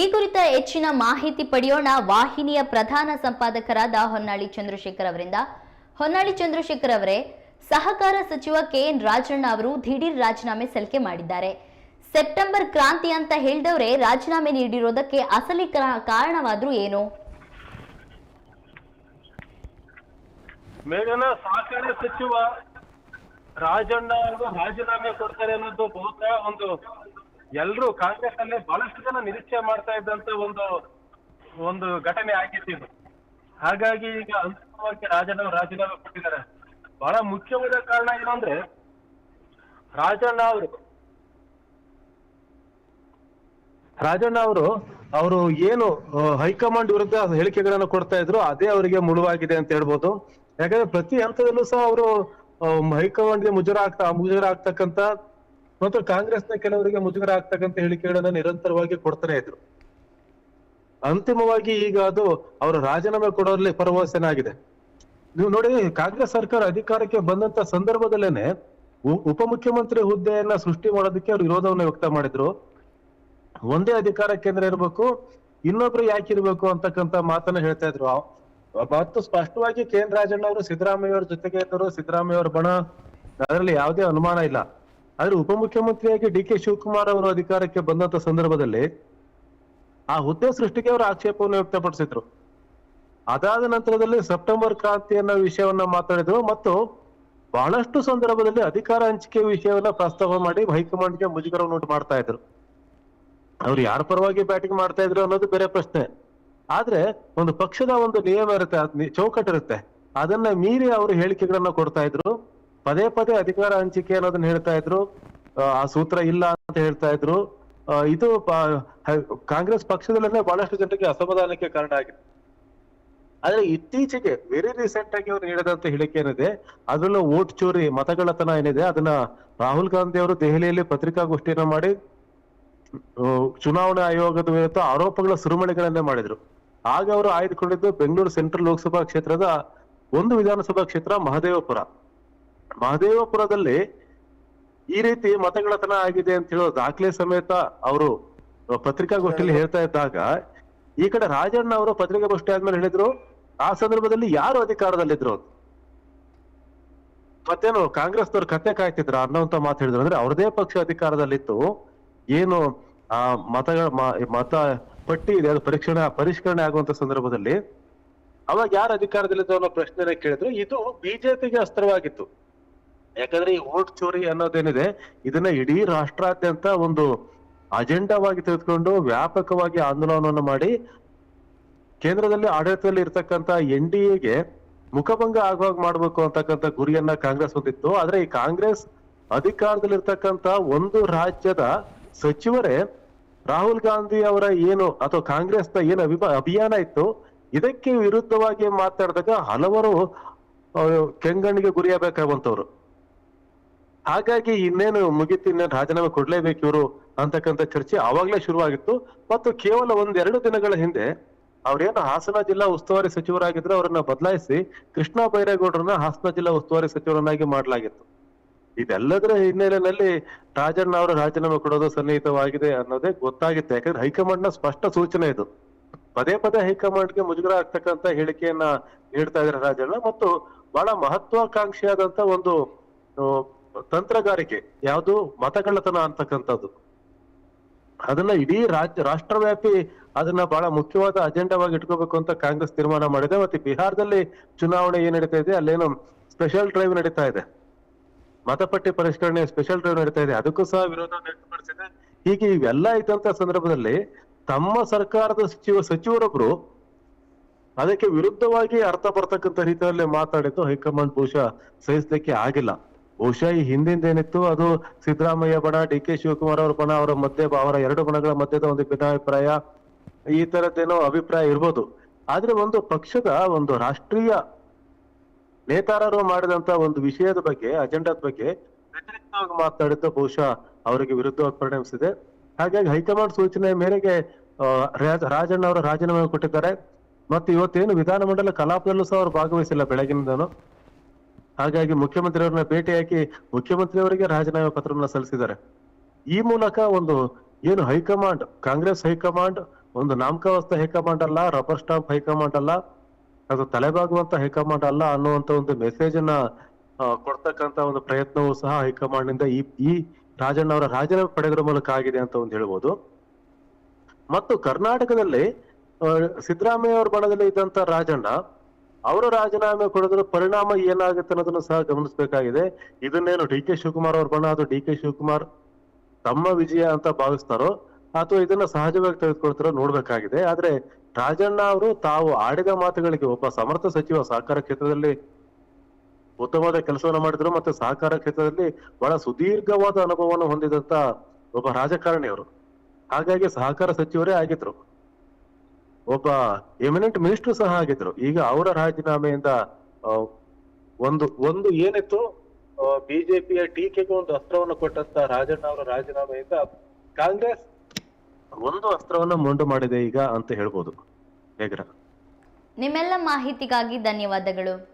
ಈ ಕುರಿತ ಹೆಚ್ಚಿನ ಮಾಹಿತಿ ಪಡೆಯೋಣ ವಾಹಿನಿಯ ಪ್ರಧಾನ ಸಂಪಾದಕರಾದ ಹೊನ್ನಾಳಿ ಚಂದ್ರಶೇಖರ್ ಅವರಿಂದ. ಹೊನ್ನಾಳಿ ಚಂದ್ರಶೇಖರ್ ಅವರೇ, ಸಹಕಾರ ಸಚಿವ ಕೆ ಎನ್ ರಾಜಣ್ಣ ಅವರು ದಿಢೀರ್ ರಾಜೀನಾಮೆ ಸಲ್ಲಿಕೆ ಮಾಡಿದ್ದಾರೆ. ಸೆಪ್ಟೆಂಬರ್ ಕ್ರಾಂತಿ ಅಂತ ಹೇಳಿದವರೇ, ರಾಜೀನಾಮೆ ನೀಡಿರೋದಕ್ಕೆ ಅಸಲಿ ಕಾರಣವಾದ್ರೂ ಏನು? ಮೇಘನ ಸಹಕಾರ ಸಚಿವ ರಾಜಣ್ಣ ಅವರು ರಾಜೀನಾಮೆ ಕೊಡ್ತಾರೆ ಅನ್ನೋದು ಬಹುತೇಕ ಒಂದು ಎಲ್ರು ಕಾಂಗ್ರೆಸ್ ಅಲ್ಲಿ ಬಹಳಷ್ಟು ಜನ ನಿರೀಕ್ಷೆ ಮಾಡ್ತಾ ಇದ್ದಂತ ಒಂದು ಒಂದು ಘಟನೆ ಆಗಿತ್ತು ಹಾಗಾಗಿ ಈಗ ಅಂತಿಮವಾಗಿ ರಾಜಣ್ಣ ರಾಜೀನಾಮೆ ಕೊಟ್ಟಿದ್ದಾರೆ. ಬಹಳ ಮುಖ್ಯವಾದ ಕಾರಣ ಏನಂದ್ರೆ, ರಾಜಣ್ಣ ಅವರು ರಾಜಣ್ಣ ಅವರು ಅವರು ಏನು ಹೈಕಮಾಂಡ್ ವಿರುದ್ಧ ಹೇಳಿಕೆಗಳನ್ನು ಕೊಡ್ತಾ ಇದ್ರು, ಅದೇ ಅವರಿಗೆ ಮುಳುವಾಗಿದೆ ಅಂತ ಹೇಳ್ಬೋದು. ಯಾಕಂದ್ರೆ ಪ್ರತಿ ಹಂತದಲ್ಲೂ ಸಹ ಅವರು ಹೈಕಮಾಂಡ್ಗೆ ಮುಜುರ ಆಗ್ತಾ ಮುಜುರ ಆಗ್ತಕ್ಕಂತ ಮತ್ತು ಕಾಂಗ್ರೆಸ್ನ ಕೆಲವರಿಗೆ ಮುಜುಗರ ಆಗ್ತಕ್ಕಂತ ಹೇಳಿಕೆಗಳನ್ನ ನಿರಂತರವಾಗಿ ಕೊಡ್ತಾನೆ ಇದ್ರು. ಅಂತಿಮವಾಗಿ ಈಗ ಅದು ಅವರು ರಾಜೀನಾಮೆ ಕೊಡೋರ್ಲಿ ಪರವಸನಾಗಿದೆ ನೀವು ನೋಡಿ, ಕಾಂಗ್ರೆಸ್ ಸರ್ಕಾರ ಅಧಿಕಾರಕ್ಕೆ ಬಂದಂತ ಸಂದರ್ಭದಲ್ಲೇನೆ ಉಪಮುಖ್ಯಮಂತ್ರಿ ಹುದ್ದೆಯನ್ನ ಸೃಷ್ಟಿ ಮಾಡೋದಕ್ಕೆ ಅವರು ವಿರೋಧವನ್ನ ವ್ಯಕ್ತ ಮಾಡಿದ್ರು. ಒಂದೇ ಅಧಿಕಾರ ಕೇಂದ್ರ ಇರಬೇಕು, ಇನ್ನೊಬ್ರು ಯಾಕೆ ಇರಬೇಕು ಅಂತಕ್ಕಂತ ಮಾತನ್ನ ಹೇಳ್ತಾ ಇದ್ರು. ಮತ್ತು ಸ್ಪಷ್ಟವಾಗಿ ಕೆ ಎನ್ ರಾಜಣ್ಣ ಅವರು ಸಿದ್ದರಾಮಯ್ಯ ಅವ್ರ ಜೊತೆಗೆ ಇದ್ದರು. ಸಿದ್ದರಾಮಯ್ಯ ಅವ್ರ ಬಣ, ಅದರಲ್ಲಿ ಯಾವುದೇ ಅನುಮಾನ ಇಲ್ಲ. ಆದ್ರೆ ಉಪಮುಖ್ಯಮಂತ್ರಿಯಾಗಿ ಡಿ ಕೆ ಶಿವಕುಮಾರ್ ಅವರು ಅಧಿಕಾರಕ್ಕೆ ಬಂದಂತ ಸಂದರ್ಭದಲ್ಲಿ ಆ ಹುದ್ದೆ ಸೃಷ್ಟಿಗೆ ಅವರು ಆಕ್ಷೇಪವನ್ನು ವ್ಯಕ್ತಪಡಿಸಿದ್ರು. ಅದಾದ ನಂತರದಲ್ಲಿ ಸೆಪ್ಟೆಂಬರ್ ಕ್ರಾಂತಿ ಅನ್ನೋ ವಿಷಯವನ್ನ ಮಾತಾಡಿದ್ರು ಮತ್ತು ಬಹಳಷ್ಟು ಸಂದರ್ಭದಲ್ಲಿ ಅಧಿಕಾರ ಹಂಚಿಕೆ ವಿಷಯವನ್ನ ಪ್ರಸ್ತಾವ ಮಾಡಿ ಹೈಕಮಾಂಡ್ಗೆ ಮುಜುಗರವನ್ನು ಉಂಟು ಮಾಡ್ತಾ ಇದ್ರು. ಅವ್ರು ಯಾರ ಪರವಾಗಿ ಬ್ಯಾಟಿಂಗ್ ಮಾಡ್ತಾ ಇದ್ರು ಅನ್ನೋದು ಬೇರೆ ಪ್ರಶ್ನೆ. ಆದ್ರೆ ಒಂದು ಪಕ್ಷದ ಒಂದು ನಿಯಮ ಇರುತ್ತೆ ಚೌಕಟ್ಟಿರುತ್ತೆ. ಅದನ್ನ ಮೀರಿ ಅವರು ಹೇಳಿಕೆಗಳನ್ನ ಕೊಡ್ತಾ ಇದ್ರು. ಪದೇ ಪದೇ ಅಧಿಕಾರ ಹಂಚಿಕೆ ಅನ್ನೋದನ್ನ ಹೇಳ್ತಾ ಇದ್ರು. ಆ, ಸೂತ್ರ ಇಲ್ಲ ಅಂತ ಹೇಳ್ತಾ ಇದ್ರು. ಇದು ಕಾಂಗ್ರೆಸ್ ಪಕ್ಷದಲ್ಲೇ ಬಹಳಷ್ಟು ಜನರಿಗೆ ಅಸಮಾಧಾನಕ್ಕೆ ಕಾರಣ ಆಗಿದೆ. ಆದ್ರೆ ಇತ್ತೀಚೆಗೆ ವೆರಿ ರೀಸೆಂಟ್ ಆಗಿ ಅವರು ನೀಡಿದಂತ ಹೇಳಿಕೆ ಏನಿದೆ ಅದರಲ್ಲೂ ಓಟ್ ಚೋರಿ ಮತಗಳತನ ಏನಿದೆ ಅದನ್ನ ರಾಹುಲ್ ಗಾಂಧಿ ಅವರು ದೆಹಲಿಯಲ್ಲಿ ಪತ್ರಿಕಾಗೋಷ್ಠಿಯನ್ನ ಮಾಡಿ ಚುನಾವಣಾ ಆಯೋಗದ ವಿರುದ್ಧ ಆರೋಪಗಳ ಸುರುಮಳೆಗಳನ್ನೇ ಮಾಡಿದ್ರು. ಆಗ ಅವರು ಆಯ್ದುಕೊಂಡಿದ್ದು ಬೆಂಗಳೂರು ಸೆಂಟ್ರಲ್ ಲೋಕಸಭಾ ಕ್ಷೇತ್ರದ ಒಂದು ವಿಧಾನಸಭಾ ಕ್ಷೇತ್ರ ಮಹದೇವಪುರ. ಮಹದೇವಪುರದಲ್ಲಿ ಈ ರೀತಿ ಮತಗಳತನ ಆಗಿದೆ ಅಂತ ಹೇಳೋ ದಾಖಲೆ ಸಮೇತ ಅವರು ಪತ್ರಿಕಾಗೋಷ್ಠಿಯಲ್ಲಿ ಹೇಳ್ತಾ ಇದ್ದಾಗ, ಈ ಕಡೆ ರಾಜಣ್ಣ ಅವರು ಪತ್ರಿಕಾಗೋಷ್ಠಿ ಆದ್ಮೇಲೆ ಹೇಳಿದ್ರು, ಆ ಸಂದರ್ಭದಲ್ಲಿ ಯಾರು ಅಧಿಕಾರದಲ್ಲಿದ್ರು. ಮತ್ತೇನು, ಕಾಂಗ್ರೆಸ್ನವ್ರು ಕತ್ತೆ ಕಾಯ್ತಿದ್ರ ಅನ್ನೋಂತ ಮಾತು ಹೇಳಿದ್ರು. ಅಂದ್ರೆ ಅವ್ರದೇ ಪಕ್ಷ ಅಧಿಕಾರದಲ್ಲಿತ್ತು. ಏನು, ಆ ಮತಗಳ ಮತ ಪಟ್ಟಿ ಇದೆ, ಅದು ಪರೀಕ್ಷಣೆ, ಪರಿಷ್ಕರಣೆ ಆಗುವಂತ ಸಂದರ್ಭದಲ್ಲಿ, ಅವಾಗ ಯಾರು ಅಧಿಕಾರದಲ್ಲಿದ್ದು ಅನ್ನೋ ಪ್ರಶ್ನೆ ಕೇಳಿದ್ರು. ಇದು ಬಿಜೆಪಿಗೆ ಅಸ್ತ್ರವಾಗಿತ್ತು. ಯಾಕಂದ್ರೆ ಈ ಓಟ್ ಚೋರಿ ಅನ್ನೋದೇನಿದೆ, ಇದನ್ನ ಇಡೀ ರಾಷ್ಟ್ರಾದ್ಯಂತ ಒಂದು ಅಜೆಂಡಾವಾಗಿ ತೆಗೆದುಕೊಂಡು ವ್ಯಾಪಕವಾಗಿ ಆಂದೋಲನವನ್ನು ಮಾಡಿ, ಕೇಂದ್ರದಲ್ಲಿ ಆಡಳಿತದಲ್ಲಿ ಇರ್ತಕ್ಕಂತ ಎನ್ ಡಿ ಎಗೆ ಮುಖಭಂಗ ಆಗುವಾಗ ಮಾಡಬೇಕು ಅಂತಕ್ಕಂಥ ಗುರಿಯನ್ನ ಕಾಂಗ್ರೆಸ್ ಹೊಂದಿತ್ತು. ಆದ್ರೆ ಈ ಕಾಂಗ್ರೆಸ್ ಅಧಿಕಾರದಲ್ಲಿರ್ತಕ್ಕಂತ ಒಂದು ರಾಜ್ಯದ ಸಚಿವರೇ ರಾಹುಲ್ ಗಾಂಧಿ ಅವರ ಏನು, ಅಥವಾ ಕಾಂಗ್ರೆಸ್ನ ಏನು ಅಭಿಯಾನ ಇತ್ತು, ಇದಕ್ಕೆ ವಿರುದ್ಧವಾಗಿ ಮಾತಾಡಿದಾಗ ಹಲವರು ಕೆಂಗಣ್ಣಿಗೆ ಗುರಿಯಾಗಬೇಕಾಗುವಂತವ್ರು ಹಾಗಾಗಿ ಇನ್ನೇನು ಮುಗಿತು, ಇನ್ನೇನು ರಾಜೀನಾಮೆ ಕೊಡ್ಲೇಬೇಕು ಇವರು ಅಂತಕ್ಕಂಥ ಚರ್ಚೆ ಆವಾಗ್ಲೇ ಶುರುವಾಗಿತ್ತು. ಮತ್ತು ಕೇವಲ ಒಂದೆರಡು ದಿನಗಳ ಹಿಂದೆ ಅವ್ರೇನು ಹಾಸನ ಜಿಲ್ಲಾ ಉಸ್ತುವಾರಿ ಸಚಿವರಾಗಿದ್ರು ಅವರನ್ನ ಬದಲಾಯಿಸಿ ಕೃಷ್ಣ ಬೈರೇಗೌಡರನ್ನ ಹಾಸನ ಜಿಲ್ಲಾ ಉಸ್ತುವಾರಿ ಸಚಿವರನ್ನಾಗಿ ಮಾಡಲಾಗಿತ್ತು. ಇದೆಲ್ಲದರ ಹಿನ್ನೆಲೆಯಲ್ಲಿ ರಾಜಣ್ಣ ಅವರು ರಾಜೀನಾಮೆ ಕೊಡೋದು ಸನ್ನಿಹಿತವಾಗಿದೆ ಅನ್ನೋದೇ ಗೊತ್ತಾಗಿತ್ತು. ಯಾಕಂದ್ರೆ ಹೈಕಮಾಂಡ್ನ ಸ್ಪಷ್ಟ ಸೂಚನೆ ಇದು. ಪದೇ ಪದೇ ಹೈಕಮಾಂಡ್ಗೆ ಮುಜುಗರ ಆಗ್ತಕ್ಕಂತ ಹೇಳಿಕೆಯನ್ನ ನೀಡ್ತಾ ಇದ್ದಾರೆ ರಾಜಣ್ಣ. ಮತ್ತು ಬಹಳ ಮಹತ್ವಾಕಾಂಕ್ಷಿಯಾದಂತ ಒಂದು ತಂತ್ರಗಾರಿಕೆ, ಯಾವುದು ಮತಗಳ್ಳತನ ಅಂತಕ್ಕಂಥದ್ದು. ಅದನ್ನ ಇಡೀ ರಾಜ್ಯ, ರಾಷ್ಟ್ರವ್ಯಾಪಿ ಅದನ್ನ ಬಹಳ ಮುಖ್ಯವಾದ ಅಜೆಂಡಾವಾಗಿ ಇಟ್ಕೋಬೇಕು ಅಂತ ಕಾಂಗ್ರೆಸ್ ತೀರ್ಮಾನ ಮಾಡಿದೆ. ಮತ್ತೆ ಬಿಹಾರದಲ್ಲಿ ಚುನಾವಣೆ ಏನ್ ನಡೀತಾ ಇದೆ, ಅಲ್ಲೇನು ಸ್ಪೆಷಲ್ ಡ್ರೈವ್ ನಡೀತಾ ಇದೆ. ಮತಪಟ್ಟಿ ಪರಿಷ್ಕರಣೆ ಸ್ಪೆಷಲ್ ಡ್ರೈವ್ ನಡೀತಾ ಇದೆ. ಅದಕ್ಕೂ ಸಹ ವಿರೋಧ ವ್ಯಕ್ತಪಡಿಸಿದೆ. ಹೀಗೆ ಇವೆಲ್ಲ ಇದ್ದಂತ ಸಂದರ್ಭದಲ್ಲಿ ತಮ್ಮ ಸರ್ಕಾರದ ಸಚಿವ, ಸಚಿವರೊಬ್ರು ಅದಕ್ಕೆ ವಿರುದ್ಧವಾಗಿ ಅರ್ಥ ಬರ್ತಕ್ಕಂಥ ರೀತಿಯಲ್ಲಿ ಮಾತಾಡಿದ್ದು ಹೈಕಮಾಂಡ್ ಬಹುಶಃ ಸಹಿಸಲಿಕ್ಕೆ ಆಗಿಲ್ಲ. ಬಹುಶಃ ಈ ಹಿಂದಿಂದ ಏನಿತ್ತು, ಅದು ಸಿದ್ದರಾಮಯ್ಯ ಬಣ ಡಿ ಕೆ ಶಿವಕುಮಾರ್ ಅವರ ಬಣ, ಅವರ ಮಧ್ಯೆ, ಅವರ ಎರಡು ಬಣಗಳ ಮಧ್ಯದ ಒಂದು ಭಿನ್ನಾಭಿಪ್ರಾಯ, ಈ ತರದ್ದೇನೋ ಅಭಿಪ್ರಾಯ ಇರ್ಬೋದು. ಆದ್ರೆ ಒಂದು ಪಕ್ಷದ ಒಂದು ರಾಷ್ಟ್ರೀಯ ನೇತಾರರು ಮಾಡಿದಂತ ಒಂದು ವಿಷಯದ ಬಗ್ಗೆ, ಅಜೆಂಡಾದ ಬಗ್ಗೆ ವ್ಯತಿರಿಕ್ತವಾಗಿ ಮಾತಾಡಿದ್ದು ಬಹುಶಃ ಅವರಿಗೆ ವಿರುದ್ಧವಾಗಿ ಪರಿಣಮಿಸಿದೆ. ಹಾಗಾಗಿ ಹೈಕಮಾಂಡ್ ಸೂಚನೆ ಮೇರೆಗೆ ರಾಜಣ್ಣ ಅವರು ರಾಜೀನಾಮೆ ಕೊಟ್ಟಿದ್ದಾರೆ. ಮತ್ತೆ ಇವತ್ತೇನು ವಿಧಾನಮಂಡಲ ಕಲಾಪದಲ್ಲೂ ಸಹ ಅವರು ಭಾಗವಹಿಸಿಲ್ಲ ಬೆಳಗಿನಿಂದನು. ಹಾಗಾಗಿ ಮುಖ್ಯಮಂತ್ರಿ ಅವರನ್ನ ಭೇಟಿಯಾಗಿ ಮುಖ್ಯಮಂತ್ರಿ ಅವರಿಗೆ ರಾಜೀನಾಮೆ ಪತ್ರವನ್ನ ಸಲ್ಲಿಸಿದ್ದಾರೆ. ಈ ಮೂಲಕ ಒಂದು ಏನು high command, Congress high command, ಒಂದು ನಾಮಕಾವಸ್ಥ ಹೈಕಮಾಂಡ್ ಅಲ್ಲ, ರಬ್ಬರ್ ಸ್ಟಾಂಪ್ ಹೈಕಮಾಂಡ್ ಅಲ್ಲ, ಅದು ತಲೆಬಾಗುವಂತ ಹೈಕಮಾಂಡ್ ಅಲ್ಲ ಅನ್ನುವಂತ ಒಂದು ಮೆಸೇಜ್ ಅನ್ನ ಕೊಡ್ತಕ್ಕಂತ ಒಂದು ಪ್ರಯತ್ನವೂ ಸಹ ಹೈಕಮಾಂಡ್ನಿಂದ ಈ ಈ ರಾಜಣ್ಣ ಅವರ ರಾಜೀನಾಮೆ ಪಡೆದ್ರ ಮೂಲಕ ಆಗಿದೆ ಅಂತ ಒಂದು ಹೇಳ್ಬೋದು. ಮತ್ತು ಕರ್ನಾಟಕದಲ್ಲಿ ಸಿದ್ದರಾಮಯ್ಯ ಅವರ ಬಣದಲ್ಲಿ ಇದ್ದಂತ ರಾಜಣ್ಣ ಅವರು ರಾಜೀನಾಮೆ ಕೊಡೋದ್ರ ಪರಿಣಾಮ ಏನಾಗುತ್ತೆ ಅನ್ನೋದನ್ನ ಸಹ ಗಮನಿಸಬೇಕಾಗಿದೆ. ಇದನ್ನೇನು ಡಿ ಕೆ ಶಿವಕುಮಾರ್ ಅವ್ರ ಬಣ್ಣ ಅದು ಡಿ ಕೆ ಶಿವಕುಮಾರ್ ತಮ್ಮ ವಿಜಯ ಅಂತ ಭಾವಿಸ್ತಾರೋ ಅಥವಾ ಇದನ್ನ ಸಹಜವಾಗಿ ತೆಗೆದುಕೊಳ್ತಾರೋ ನೋಡ್ಬೇಕಾಗಿದೆ. ಆದ್ರೆ ರಾಜಣ್ಣ ಅವರು ತಾವು ಆಡಿದ ಮಾತುಗಳಿಗೆ ಒಬ್ಬ ಸಮರ್ಥ ಸಚಿವ ಸಹಕಾರ ಕ್ಷೇತ್ರದಲ್ಲಿ ಉತ್ತಮವಾದ ಕೆಲಸವನ್ನ ಮಾಡಿದ್ರು ಮತ್ತೆ ಸಹಕಾರ ಕ್ಷೇತ್ರದಲ್ಲಿ ಬಹಳ ಸುದೀರ್ಘವಾದ ಅನುಭವವನ್ನು ಹೊಂದಿದಂತ ಒಬ್ಬ ರಾಜಕಾರಣಿ ಅವರು. ಹಾಗಾಗಿ ಸಹಕಾರ ಸಚಿವರೇ ಆಗಿದ್ರು. ಒಬ್ಬ ಎಮಿನೆಂಟ್ ಮಿನಿಸ್ಟರ್ ಸಹ ಆಗಿದ್ರು ಈಗ ಅವರ ರಾಜೀನಾಮೆಯಿಂದ ಒಂದು ಒಂದು ಏನಿತ್ತು ಬಿಜೆಪಿಯ ಟೀಕೆಗೆ ಒಂದು ಅಸ್ತ್ರವನ್ನು ಕೊಟ್ಟಂತ ರಾಜಣ್ಣ ಅವರ ರಾಜೀನಾಮೆಯಿಂದ ಕಾಂಗ್ರೆಸ್ ಒಂದು ಅಸ್ತ್ರವನ್ನ ಮುಂಡು ಮಾಡಿದೆ ಈಗ ಅಂತ ಹೇಳ್ಬೋದು. ಹೇಗ್ರ? ನಿಮ್ಮೆಲ್ಲ ಮಾಹಿತಿಗಾಗಿ ಧನ್ಯವಾದಗಳು.